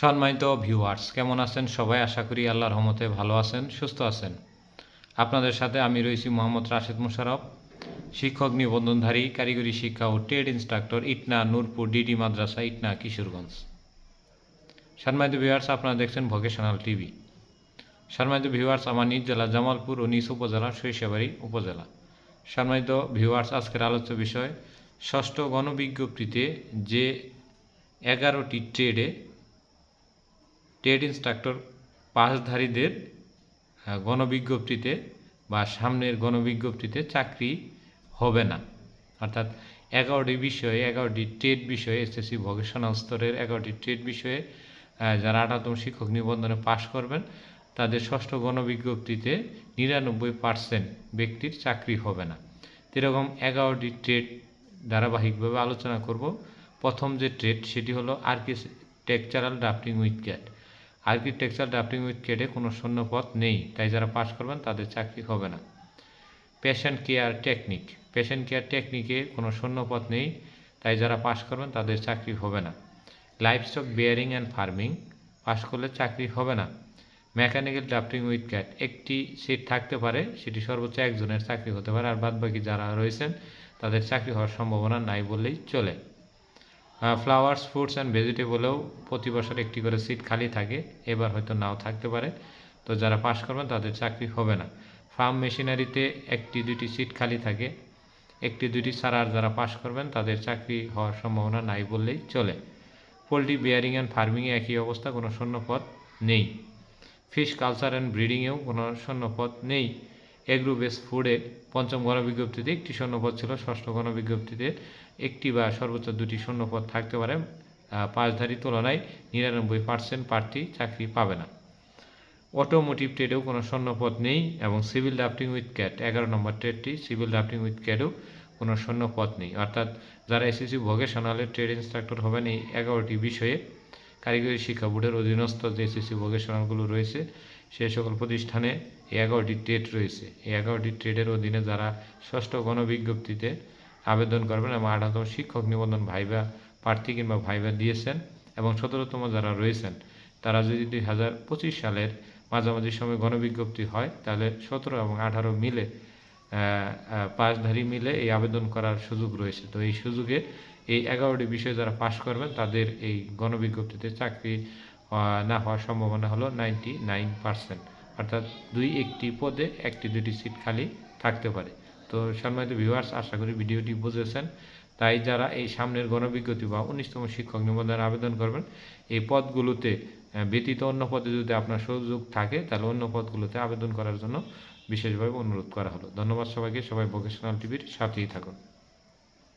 সম্মানিত ভিউয়ার্স কেমন আছেন সবাই? আশা করি আল্লাহর রহমতে ভালো আছেন, সুস্থ আছেন। আপনাদের সাথে আমি রয়েছি মোহাম্মদ রাশেদ মুশারফ শিক্ষক নিবন্ধনধারী, কারিগরি শিক্ষা ও trade instructor, Itna, Nurpur, DD মাদ্রাসা, ইটনা, কিশোরগঞ্জ। সম্মানিত ভিউয়ার্স আপনারা দেখছেন ভোকেশনাল টিভি সম্মানিত ভিউয়ার্স আমার নিজ জেলা জামালপুর ও নিজ উপজেলা সরিষাবাড়ি উপজেলা। সম্মানিত ভিউয়ার্স আজকের আলোচ্য বিষয়, ষষ্ঠ গণবিজ্ঞপ্তিতে যে এগারোটি ট্রেডে ট্রেড ইনস্ট্রাক্টর পাশধারীদের গণবিজ্ঞপ্তিতে বা সামনের গণবিজ্ঞপ্তিতে চাকরি হবে না। অর্থাৎ এগারোটি বিষয়ে, এগারোটি ট্রেড বিষয়ে, এসএসসি ভোকেশনাল স্তরের এগারোটি ট্রেড বিষয়ে যারা আঠারোতম শিক্ষক নিবন্ধনে পাশ করবেন, তাদের ষষ্ঠ গণবিজ্ঞপ্তিতে নিরানব্বই পার্সেন্ট ব্যক্তির চাকরি হবে না। এরকম এগারোটি ট্রেড ধারাবাহিকভাবে আলোচনা করব। প্রথম যে ট্রেড সেটি হলো architectural drafting with CAD. Architectural drafting with ক্যাটে কোনো শূন্যপদ নেই, তাই যারা পাশ করবেন তাদের চাকরি হবে না। Patient care technique patient care টেকনিকে কোনো শূন্যপদ নেই, তাই যারা পাশ করবেন তাদের চাকরি হবে না। Livestock bearing and farming pass করলে চাকরি হবে না। মেকানিক্যাল ড্রাফটিং উইথ ক্যাট একটি সিট থাকতে পারে, সেটি সর্বোচ্চ একজনের চাকরি হতে পারে, আর বাদবাকি যারা রয়েছেন তাদের চাকরি হওয়ার সম্ভাবনা নাই বললেই চলে। ফ্লাওয়ার্স ফ্রুটস অ্যান্ড ভেজিটেবলেও প্রতি বছর একটি করে সিট খালি থাকে, এবার হয়তো নাও থাকতে পারে। তো যারা পাশ করবেন, তাদের চাকরি হবে না। ফার্ম মেশিনারিতে একটি দুটি সিট খালি থাকে। একটি দুটি আর যারা পাশ করবেন, তাদের চাকরি হওয়ার সম্ভাবনা নাই বললেই চলে। পোলট্রি বেয়ারিং অ্যান্ড ফার্মিংয়ে একই অবস্থা, কোনো শূন্যপদ নেই। ফিশ কালচার অ্যান্ড ব্রিডিংয়েও কোনো শূন্যপদ নেই। এগ্রো বেস ফুডে পঞ্চম গণবিজ্ঞপ্তিতে একটি শূন্যপদ ছিল। ষষ্ঠ গণবিজ্ঞপ্তিতে একটি বা সর্বোচ্চ দুটি শূন্যপদ থাকতে পারে। পাঁচধারী তুলনায় নিরানব্বই পার্সেন্ট প্রার্থী চাকরি পাবে না। অটোমোটিভ ট্রেডেও কোনো শূন্যপদ নেই এবং সিভিল ড্রাফটিং উইথ ক্যাট এগারো নম্বর ট্রেডটি সিভিল ড্রাফটিং উইথ ক্যাটেও কোনো শূন্যপদ নেই। অর্থাৎ যারা এসএসসি ভোকেশনালের ট্রেড ইনস্ট্রাক্টর হবেন, এই এগারোটি বিষয়ে কারিগরি শিক্ষা বোর্ডের অধীনস্থ যে এসএসসি ভোকেশনালগুলো রয়েছে সেই সকল প্রতিষ্ঠানে এগারোটি ট্রেড রয়েছে। এই এগারোটি ট্রেডের অধীনে যারা ষষ্ঠ গণবিজ্ঞপ্তিতে আবেদন করবেন এবং আঠারোতম শিক্ষক নিবন্ধন ভাইবা প্রার্থী কিংবা ভাইবা দিয়েছেন এবং সতেরোতম যারা রয়েছেন, তারা যদি দুই হাজার পঁচিশ সালের মাঝামাঝি সময় গণবিজ্ঞপ্তি হয়, তাহলে সতেরো এবং আঠারো মিলে পাশধারী মিলে এই আবেদন করার সুযোগ রয়েছে। তো এই সুযোগে এই এগারোটি বিষয়ে যারা পাশ করবেন, তাদের এই গণবিজ্ঞপ্তিতে চাকরি না হওয়ার সম্ভাবনা হলো নাইনটি নাইন পার্সেন্ট অর্থাৎ দুই একটি পদে একটি দুটি সিট খালি থাকতে পারে। তো সম্মানিত ভিউয়ার্স আশা করি ভিডিওটি বুঝেছেন। তাই যারা এই সামনের গণবিজ্ঞতি বা উনিশতম শিক্ষক নিবন্ধনের আবেদন করবেন, এই পদগুলোতে ব্যতীত অন্য পদে যদি আপনার সুযোগ থাকে, তাহলে অন্য পদগুলোতে আবেদন করার জন্য বিশেষভাবে অনুরোধ করা হলো। ধন্যবাদ সবাইকে। সবাই ভোকেশনাল টিভির সাথেই থাকুন।